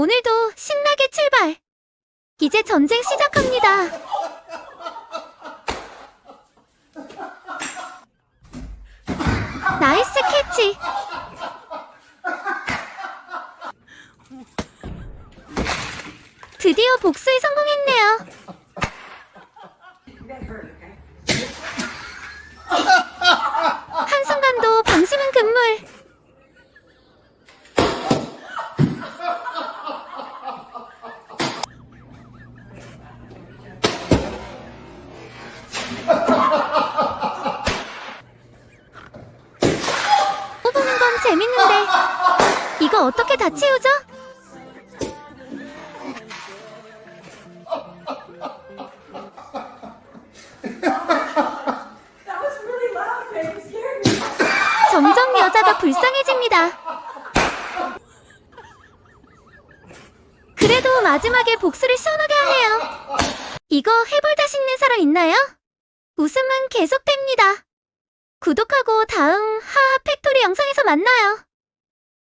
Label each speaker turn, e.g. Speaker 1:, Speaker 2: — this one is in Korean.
Speaker 1: 오늘도 신나게 출발. 이제 전쟁 시작합니다. 나이스 캐치. 드디어 복수에 성공했네요. 재밌는데 이거 어떻게 다 채우죠? 점점 여자가 불쌍해집니다. 그래도 마지막에 복수를 시원하게 하네요. 이거 해볼 자신 있는 사람 있나요? 웃음은 계속됩니다. 구독하고 다음 하하 만나요.